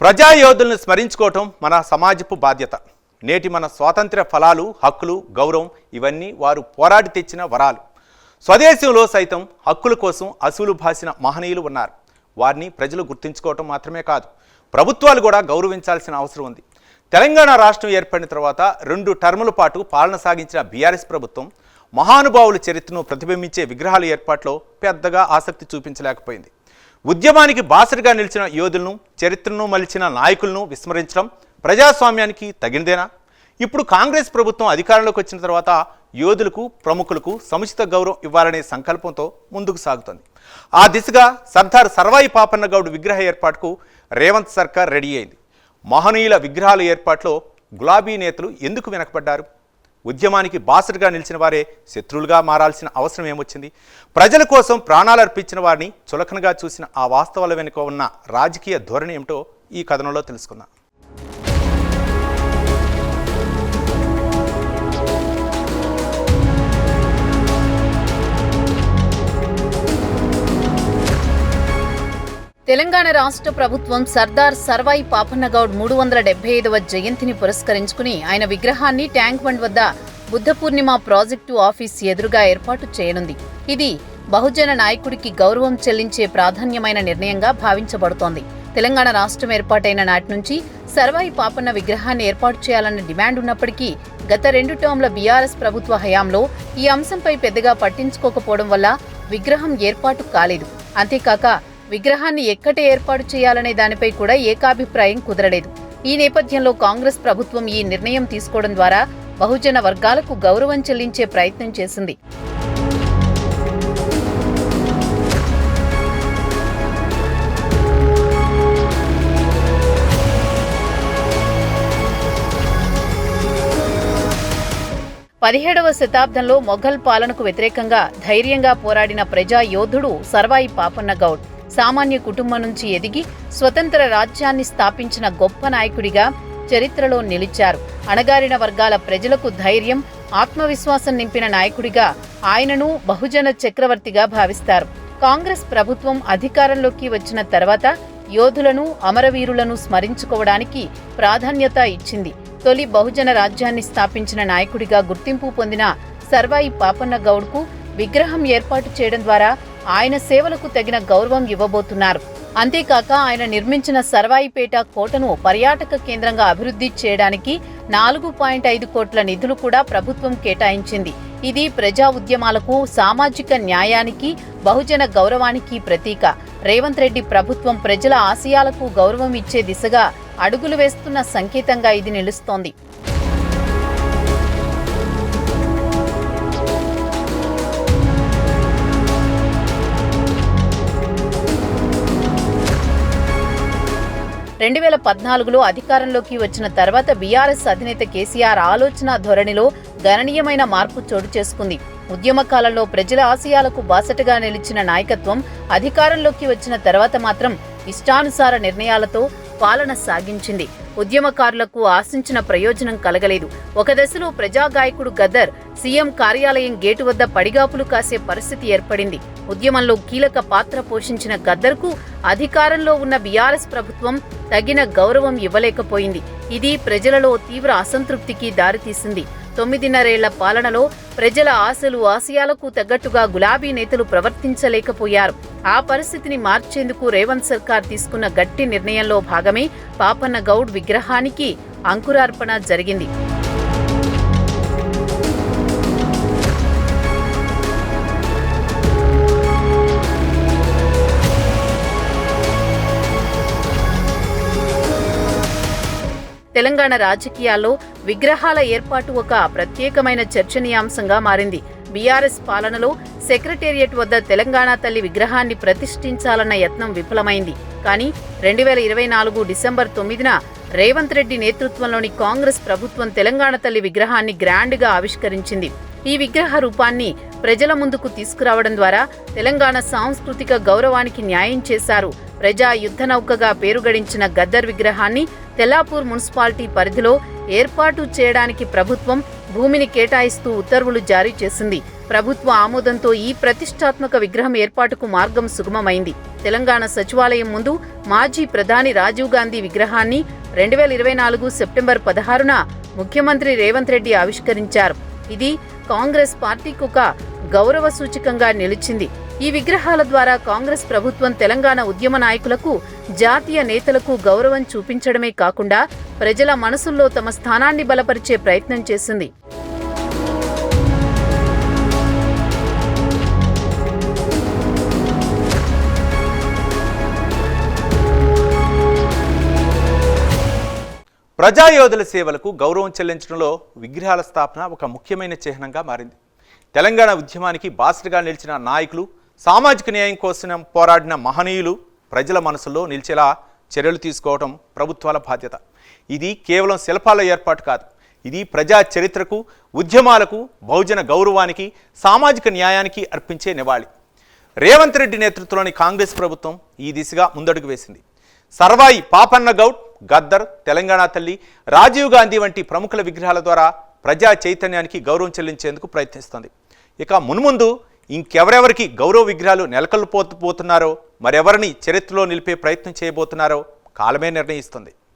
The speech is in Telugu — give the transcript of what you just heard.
ప్రజాయోధులను స్మరించుకోవటం మన సమాజపు బాధ్యత. నేటి మన స్వాతంత్ర్య ఫలాలు హక్కులు గౌరవం ఇవన్నీ వారు పోరాడి తెచ్చిన వరాలు. స్వదేశంలో సైతం హక్కుల కోసం అసూలు భాసిన మహనీయులు ఉన్నారు. వారిని ప్రజలు గుర్తించుకోవటం మాత్రమే కాదు ప్రభుత్వాలు కూడా గౌరవించాల్సిన అవసరం ఉంది. తెలంగాణ రాష్ట్రం ఏర్పడిన తర్వాత రెండు టర్ముల పాటు పాలన సాగించిన బీఆర్ఎస్ ప్రభుత్వం మహానుభావుల చరిత్రను ప్రతిబింబించే విగ్రహాల ఏర్పాట్లో పెద్దగా ఆసక్తి చూపించలేకపోయింది. ఉద్యమానికి బాసరిగా నిలిచిన యోధులను చరిత్రను మలిచిన నాయకులను విస్మరించడం ప్రజాస్వామ్యానికి తగినదేనా? ఇప్పుడు కాంగ్రెస్ ప్రభుత్వం అధికారంలోకి వచ్చిన తర్వాత యోధులకు ప్రముఖులకు సముచిత గౌరవం ఇవ్వాలనే సంకల్పంతో ముందుకు సాగుతోంది. ఆ దిశగా సర్దార్ సర్వాయి పాపన్న గౌడ్ విగ్రహ ఏర్పాటుకు రేవంత్ సర్కార్ రెడీ అయింది. మహనీయుల విగ్రహాల ఏర్పాట్లో గులాబీ నేతలు ఎందుకు వెనకబడ్డారు? ఉద్యమానికి బాసటగా నిలిచిన వారే శత్రువులుగా మారాల్సిన అవసరం ఏమొచ్చింది? ప్రజల కోసం ప్రాణాలు అర్పించిన వారిని చులకనగా చూసిన ఆ వాస్తవాల వెనుక ఉన్న రాజకీయ ధోరణి ఏమిటో ఈ కథనంలో తెలుసుకుందాం. తెలంగాణ రాష్ట్ర ప్రభుత్వం సర్దార్ సర్వాయి పాపన్నగౌడ్ మూడు వందల డెబ్బై ఐదవ జయంతిని పురస్కరించుకుని ఆయన విగ్రహాన్ని ట్యాంక్ బండ్ వద్ద బుద్ధ పూర్ణిమ ప్రాజెక్టు ఆఫీస్ ఎదురుగా ఏర్పాటు చేయనుంది. ఇది బహుజన నాయకుడికి గౌరవం చెల్లించే ప్రాధాన్యమైన నిర్ణయంగా భావించబడుతోంది. తెలంగాణ రాష్ట్రం ఏర్పాటైన నాటి నుంచి సర్వాయి పాపన్న విగ్రహాన్ని ఏర్పాటు చేయాలన్న డిమాండ్ ఉన్నప్పటికీ గత రెండు టర్మ్ల బీఆర్ఎస్ ప్రభుత్వ హయాంలో ఈ అంశంపై పెద్దగా పట్టించుకోకపోవడం వల్ల విగ్రహం ఏర్పాటు కాలేదు. అంతేకాక విగ్రహాన్ని ఎక్కడ ఏర్పాటు చేయాలనే దానిపై కూడా ఏకాభిప్రాయం కుదరలేదు. ఈ నేపథ్యంలో కాంగ్రెస్ ప్రభుత్వం ఈ నిర్ణయం తీసుకోవడం ద్వారా బహుజన వర్గాలకు గౌరవం చెల్లించే ప్రయత్నం చేసింది. పదిహేడవ శతాబ్దంలో మొఘల్ పాలనకు వ్యతిరేకంగా ధైర్యంగా పోరాడిన ప్రజా యోధుడు సర్వాయి పాపన్న గౌడ్ సామాన్య కుటుంబం నుంచి ఎదిగి స్వతంత్ర రాజ్యాన్ని స్థాపించిన గొప్ప నాయకుడిగా చరిత్రలో నిలిచారు. అణగారిన వర్గాల ప్రజలకు ధైర్యం ఆత్మవిశ్వాసం నింపిన నాయకుడిగా ఆయనను బహుజన చక్రవర్తిగా భావిస్తారు. కాంగ్రెస్ ప్రభుత్వం అధికారంలోకి వచ్చిన తర్వాత యోధులను అమరవీరులను స్మరించుకోవడానికి ప్రాధాన్యత ఇచ్చింది. తొలి బహుజన రాజ్యాన్ని స్థాపించిన నాయకుడిగా గుర్తింపు పొందిన సర్వాయి పాపన్న గౌడ్కు విగ్రహం ఏర్పాటు చేయడం ద్వారా ఆయన సేవలకు తగిన గౌరవం ఇవ్వబోతున్నారు. అంతేకాక ఆయన నిర్మించిన సర్వాయిపేట కోటను పర్యాటక కేంద్రంగా అభివృద్ధి చేయడానికి నాలుగు పాయింట్ ఐదు కోట్ల నిధులు కూడా ప్రభుత్వం కేటాయించింది. ఇది ప్రజా ఉద్యమాలకు సామాజిక న్యాయానికి బహుజన గౌరవానికి ప్రతీక. రేవంత్ రెడ్డి ప్రభుత్వం ప్రజల ఆశయాలకు గౌరవం ఇచ్చే దిశగా అడుగులు వేస్తున్న సంకేతంగా ఇది నిలుస్తోంది. రెండు వేల పద్నాలుగులో అధికారంలోకి వచ్చిన తర్వాత బీఆర్ఎస్ అధినేత కేసీఆర్ ఆలోచన ధోరణిలో గణనీయమైన మార్పు చోటు చేసుకుంది. ఉద్యమ కాలంలో ప్రజల ఆశయాలకు బాసటగా నిలిచిన నాయకత్వం అధికారంలోకి వచ్చిన తర్వాత మాత్రం ఇష్టానుసార నిర్ణయాలతో పాలన సాగించింది. ఉద్యమకారులకు ఆశించిన ప్రయోజనం కలగలేదు. ఒక దశలో ప్రజాగాయకుడు గద్దర్ సీఎం కార్యాలయం గేటు వద్ద పడిగాపులు కాసే పరిస్థితి ఏర్పడింది. ఉద్యమంలో కీలక పాత్ర పోషించిన గద్దర్కు అధికారంలో ఉన్న బీఆర్ఎస్ ప్రభుత్వం తగిన గౌరవం ఇవ్వలేకపోయింది. ఇది ప్రజలలో తీవ్ర అసంతృప్తికి దారితీసింది. తొమ్మిదిన్నరేళ్ళ పాలనలో ప్రజల ఆశలు ఆశయాలకు తగ్గట్టుగా గులాబీ నేతలు ప్రవర్తించలేకపోయారు. ఆ పరిస్థితిని మార్చేందుకు రేవంత్ సర్కార్ తీసుకున్న గట్టి నిర్ణయంలో భాగమే పాపన్న గౌడ్ విగ్రహానికి అంకురార్పణ జరిగింది. తెలంగాణ రాజకీయాల్లో విగ్రహాల ఏర్పాటు ఒక ప్రత్యేకమైన చర్చనీయాంశంగా మారింది. బీఆర్ఎస్ పాలనలో సెక్రటేరియట్ వద్ద తెలంగాణ తల్లి విగ్రహాన్ని ప్రతిష్ఠించాలన్న యత్నం విఫలమైంది. కానీ రెండు వేల ఇరవై నాలుగు డిసెంబర్ తొమ్మిదిన రేవంత్ రెడ్డి నేతృత్వంలోని కాంగ్రెస్ ప్రభుత్వం తెలంగాణ తల్లి విగ్రహాన్ని గ్రాండ్గా ఆవిష్కరించింది. ఈ విగ్రహ రూపాన్ని ప్రజల ముందుకు తీసుకురావడం ద్వారా తెలంగాణ సాంస్కృతిక గౌరవానికి న్యాయం చేశారు. ప్రజా యుద్ధ నౌకగా పేరుగడించిన గద్దర్ విగ్రహాన్ని తెల్లాపూర్ మున్సిపాలిటీ పరిధిలో ఏర్పాటు చేయడానికి ప్రభుత్వం భూమిని కేటాయిస్తూ ఉత్తర్వులు జారీ చేసింది. ప్రభుత్వ ఆమోదంతో ఈ ప్రతిష్టాత్మక విగ్రహం ఏర్పాటుకు మార్గం సుగమమైంది. తెలంగాణ సచివాలయం ముందు మాజీ ప్రధాని రాజీవ్ గాంధీ విగ్రహాన్ని రెండు వేల ఇరవై నాలుగు సెప్టెంబర్ పదహారున ముఖ్యమంత్రి రేవంత్ రెడ్డి ఆవిష్కరించారు. ఇది కాంగ్రెస్ పార్టీకి ఒక గౌరవ సూచకంగా నిలిచింది. ఈ విగ్రహాల ద్వారా కాంగ్రెస్ ప్రభుత్వం తెలంగాణ ఉద్యమ నాయకులకు జాతీయ నేతలకు గౌరవం చూపించడమే కాకుండా ప్రజల మనసుల్లో తమ స్థానాన్ని బలపరిచే ప్రయత్నం చేసింది. ప్రజాయోధుల సేవలకు గౌరవం చెల్లించడంలో విగ్రహాల స్థాపన ఒక ముఖ్యమైన చిహ్నంగా మారింది. తెలంగాణ ఉద్యమానికి బాసటగా నిలిచిన నాయకులు సామాజిక న్యాయం కోసం పోరాడిన మహనీయులు ప్రజల మనసులో నిలిచేలా చర్యలు తీసుకోవడం ప్రభుత్వాల బాధ్యత. ఇది కేవలం శిల్పాల ఏర్పాటు కాదు ఇది ప్రజా చరిత్రకు ఉద్యమాలకు బహుజన గౌరవానికి సామాజిక న్యాయానికి అర్పించే నివాళి. రేవంత్ రెడ్డి నేతృత్వంలోని కాంగ్రెస్ ప్రభుత్వం ఈ దిశగా ముందడుగు వేసింది. సర్వాయి పాపన్న గౌడ్ గద్దర్ తెలంగాణ తల్లి రాజీవ్ గాంధీ వంటి ప్రముఖుల విగ్రహాల ద్వారా ప్రజా చైతన్యానికి గౌరవం చెల్లించేందుకు ప్రయత్నిస్తుంది. ఇక మున్ముందు ఇంకెవరెవరికి గౌరవ విగ్రహాలు నెలకొల్పోతున్నారో మరెవరిని చరిత్రలో నిలిపే ప్రయత్నం చేయబోతున్నారో కాలమే నిర్ణయిస్తుంది.